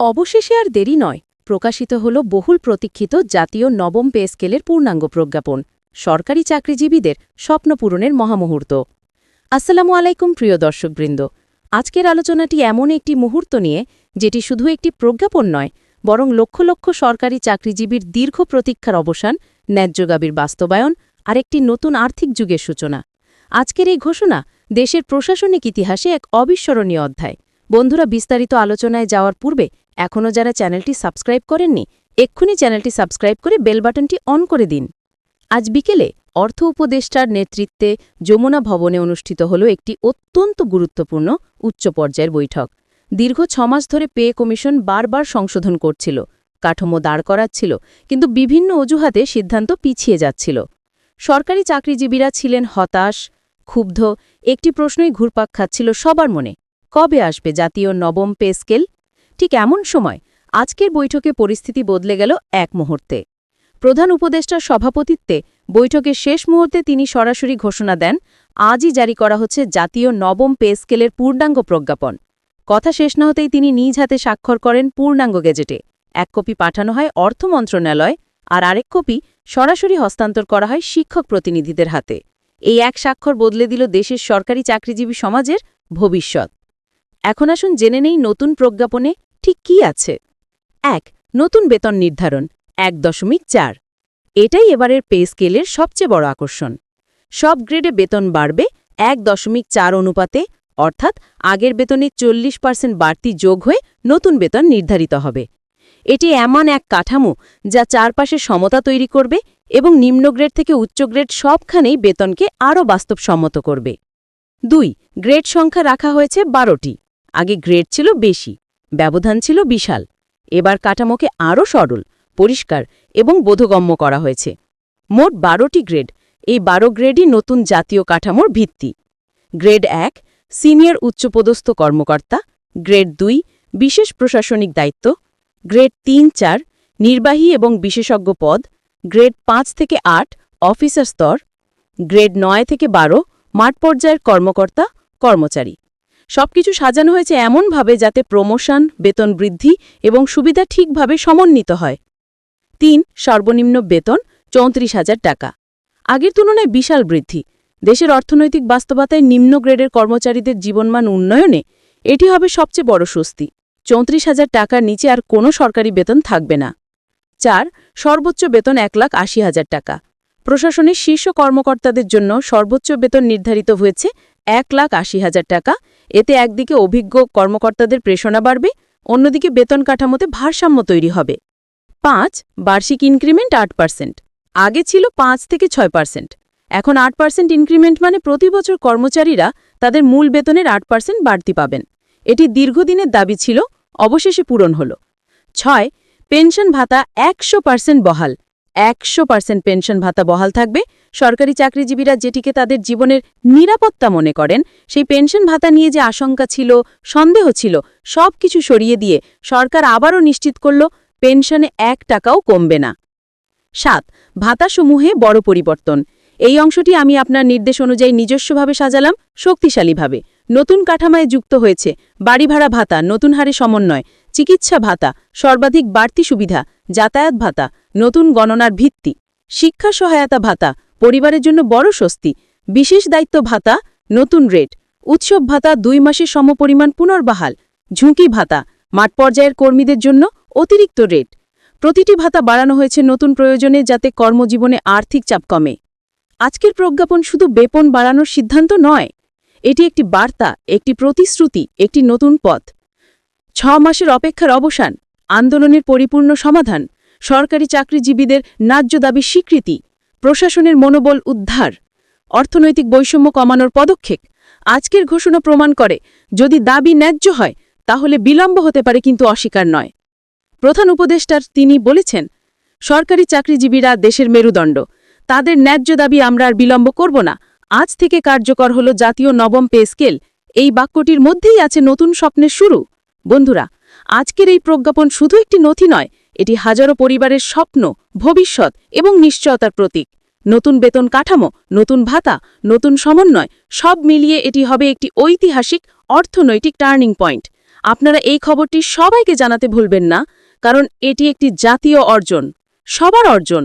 অবশেষে আর দেরি নয়, প্রকাশিত হল বহুল প্রতীক্ষিত জাতীয় নবম পে স্কেলের পূর্ণাঙ্গ প্রজ্ঞাপন, সরকারি চাকরিজীবীদের স্বপ্ন পূরণের মহামুহূর্ত। আসসালামু আলাইকুম, প্রিয় দর্শকবৃন্দ। আজকের আলোচনাটি এমন একটি মুহূর্ত নিয়ে, যেটি শুধু একটি প্রজ্ঞাপন নয়, বরং লক্ষ লক্ষ সরকারি চাকরিজীবীর দীর্ঘ প্রতীক্ষার অবসান ন্যায্যগাবির বাস্তবায়ন, আর একটি নতুন আর্থিক যুগের সূচনা। আজকের এই ঘোষণা দেশের প্রশাসনিক ইতিহাসে এক অবিস্মরণীয় অধ্যায়। বন্ধুরা, বিস্তারিত আলোচনায় যাওয়ার পূর্বে এখনও যারা চ্যানেলটি সাবস্ক্রাইব করেননি, এক্ষুনি চ্যানেলটি সাবস্ক্রাইব করে বেল বাটনটি অন করে দিন। আজ বিকেলে অর্থ উপদেষ্টার নেতৃত্বে যমুনা ভবনে অনুষ্ঠিত হল একটি অত্যন্ত গুরুত্বপূর্ণ উচ্চ পর্যায়ের বৈঠক। দীর্ঘ ছমাস ধরে পে কমিশন বারবার সংশোধন করছিল, কাঠামো দাঁড় করাচ্ছিল, কিন্তু বিভিন্ন অজুহাতে সিদ্ধান্ত পিছিয়ে যাচ্ছিল। সরকারি চাকরিজীবীরা ছিলেন হতাশ, ক্ষুব্ধ, একটি প্রশ্নই ঘুরপাক খাচ্ছিল সবার মনে, কবে আসবে জাতীয় নবম পে স্কেল? ঠিক এমন সময় আজকের বৈঠকে পরিস্থিতি বদলে গেল এক মুহূর্তে। প্রধান উপদেষ্টার সভাপতিত্বে বৈঠকের শেষ মুহূর্তে তিনি সরাসরি ঘোষণা দেন, আজই জারি করা হচ্ছে জাতীয় নবম পে স্কেলের পূর্ণাঙ্গ প্রজ্ঞাপন। কথা শেষ না হতেই তিনি নিজ হাতে স্বাক্ষর করেন পূর্ণাঙ্গ গেজেটে। এক কপি পাঠানো হয় অর্থ মন্ত্রণালয় আর আরেক কপি সরাসরি হস্তান্তর করা হয় শিক্ষক প্রতিনিধিদের হাতে। এই এক স্বাক্ষর বদলে দিল দেশের সরকারি চাকরিজীবী সমাজের ভবিষ্যৎ। এখন আসুন জেনে নেই নতুন প্রজ্ঞাপনে ঠিক কি আছে? এক, নতুন বেতন নির্ধারণ, এক দশমিক চার। এটাই এবারের পে স্কেলের সবচেয়ে বড় আকর্ষণ। সব গ্রেডে বেতন বাড়বে এক দশমিক চার অনুপাতে, অর্থাৎ আগের বেতনে চল্লিশ পার্সেন্ট বাড়তি যোগ হয়ে নতুন বেতন নির্ধারিত হবে। এটি এমন এক কাঠামো যা চারপাশে সমতা তৈরি করবে এবং নিম্ন গ্রেড থেকে উচ্চ গ্রেড সবখানেই বেতনকে আরও বাস্তবসম্মত করবে। দুই, গ্রেড সংখ্যা রাখা হয়েছে বারোটি। আগে গ্রেড ছিল বেশি। ব্যবধান ছিল বিশাল। এবার কাঠামোকে আরও সরল, পরিষ্কার এবং বোধগম্য করা হয়েছে। মোট বারোটি গ্রেড। এই বারো গ্রেডই নতুন জাতীয় কাঠামোর ভিত্তি। গ্রেড এক, সিনিয়র উচ্চপদস্থ কর্মকর্তা। গ্রেড দুই, বিশেষ প্রশাসনিক দায়িত্ব। গ্রেড তিন, চার, নির্বাহী এবং বিশেষজ্ঞ পদ। গ্রেড পাঁচ থেকে আট, অফিসার স্তর। গ্রেড নয় থেকে বারো, মাঠ পর্যায়ের কর্মকর্তা, কর্মচারী। সবকিছু সাজানো হয়েছে এমনভাবে যাতে প্রমোশন, বেতন বৃদ্ধি এবং সুবিধা ঠিকভাবে সমন্বিত হয়। তিন, সর্বনিম্ন বেতন, চৌত্রিশ হাজার টাকা। আগের তুলনায় বিশাল বৃদ্ধি। দেশের অর্থনৈতিক বাস্তবতায় নিম্ন গ্রেডের কর্মচারীদের জীবনমান উন্নয়নে এটি হবে সবচেয়ে বড় স্বস্তি। চৌত্রিশ হাজার টাকার নিচে আর কোনো সরকারি বেতন থাকবে না। চার, সর্বোচ্চ বেতন এক লাখ আশি হাজার টাকা। প্রশাসনের শীর্ষ কর্মকর্তাদের জন্য সর্বোচ্চ বেতন নির্ধারিত হয়েছে এক লাখ আশি হাজার টাকা। এতে একদিকে অভিজ্ঞ কর্মকর্তাদের প্রেষণা বাড়বে, অন্যদিকে বেতন কাঠামোতে ভারসাম্য তৈরি হবে। পাঁচ, বার্ষিক ইনক্রিমেন্ট আট পার্সেন্ট। আগে ছিল পাঁচ থেকে ছয় পার্সেন্ট। এখন আট পার্সেন্ট ইনক্রিমেন্ট মানে প্রতি বছর কর্মচারীরা তাদের মূল বেতনের আট পার্সেন্ট বাড়তি পাবেন। এটি দীর্ঘদিনের দাবি ছিল, অবশেষে পূরণ হল। ছয়, পেনশন ভাতা একশো পার্সেন্ট বহাল। একশো পার্সেন্ট পেনশন ভাতা বহাল থাকবে। সরকারি চাকরিজীবীরা যেটিকে তাদের জীবনের নিরাপত্তা মনে করেন, সেই পেনশন ভাতা নিয়ে যে আশঙ্কা ছিল, সন্দেহ ছিল সব কিছু সরিয়ে দিয়ে সরকার আবারও নিশ্চিত করল পেনশনে এক টাকাও কমবে না। সাত, ভাতাসমূহে বড় পরিবর্তন। এই অংশটি আমি আপনার নির্দেশ অনুযায়ী নিজস্বভাবে সাজালাম, শক্তিশালীভাবে। নতুন কাঠামায় যুক্ত হয়েছে বাড়ি ভাড়া ভাতা, নতুন হারে সমন্বয়। চিকিৎসা ভাতা, সর্বাধিক বাড়তি সুবিধা, যাতায়াত ভাতা, নতুন গণনার ভিত্তি, শিক্ষা সহায়তা ভাতা, পরিবারের জন্য বড় স্বস্তি, বিশেষ দায়িত্ব ভাতা, নতুন রেট, উৎসব ভাতা দুই মাসের সমপরিমাণ পুনর্বহাল, ঝুঁকি ভাতা, মাঠ পর্যায়ের কর্মীদের জন্য অতিরিক্ত রেট। প্রতিটি ভাতা বাড়ানো হয়েছে নতুন প্রয়োজনে যাতে কর্মজীবনে আর্থিক চাপ কমে। আজকের প্রজ্ঞাপন শুধু বেপন বাড়ানোর সিদ্ধান্ত নয়, এটি একটি বার্তা, একটি প্রতিশ্রুতি, একটি নতুন পথ। ছ মাসের অপেক্ষার অবসান, আন্দোলনের পরিপূর্ণ সমাধান, সরকারি চাকরিজীবীদের ন্যায্য দাবি স্বীকৃতি, প্রশাসনের মনোবল উদ্ধার, অর্থনৈতিক বৈষম্য কমানোর পদক্ষেপ। আজকের ঘোষণা প্রমাণ করে, যদি দাবি ন্যায্য হয়, তাহলে বিলম্ব হতে পারে কিন্তু অস্বীকার নয়। প্রধান উপদেষ্টার তিনি বলেছেন, সরকারি চাকরিজীবীরা দেশের মেরুদণ্ড। তাদের ন্যায্য দাবি আমরা আর বিলম্ব করব না। আজ থেকে কার্যকর হল জাতীয় নবম পে স্কেল। এই বাক্যটির মধ্যেই আছে নতুন স্বপ্নের শুরু। বন্ধুরা, আজকের এই প্রজ্ঞাপন শুধু একটি নথি নয়, এটি হাজারো পরিবারের স্বপ্ন, ভবিষ্যৎ এবং নিশ্চয়তার প্রতীক। নতুন বেতন কাঠামো, নতুন ভাতা, নতুন সমন্বয়, সব মিলিয়ে এটি হবে একটি ঐতিহাসিক, অর্থনৈতিক টার্নিং পয়েন্ট। আপনারা এই খবরটি সবাইকে জানাতে ভুলবেন না, কারণ এটি একটি জাতীয় অর্জন, সবার অর্জন।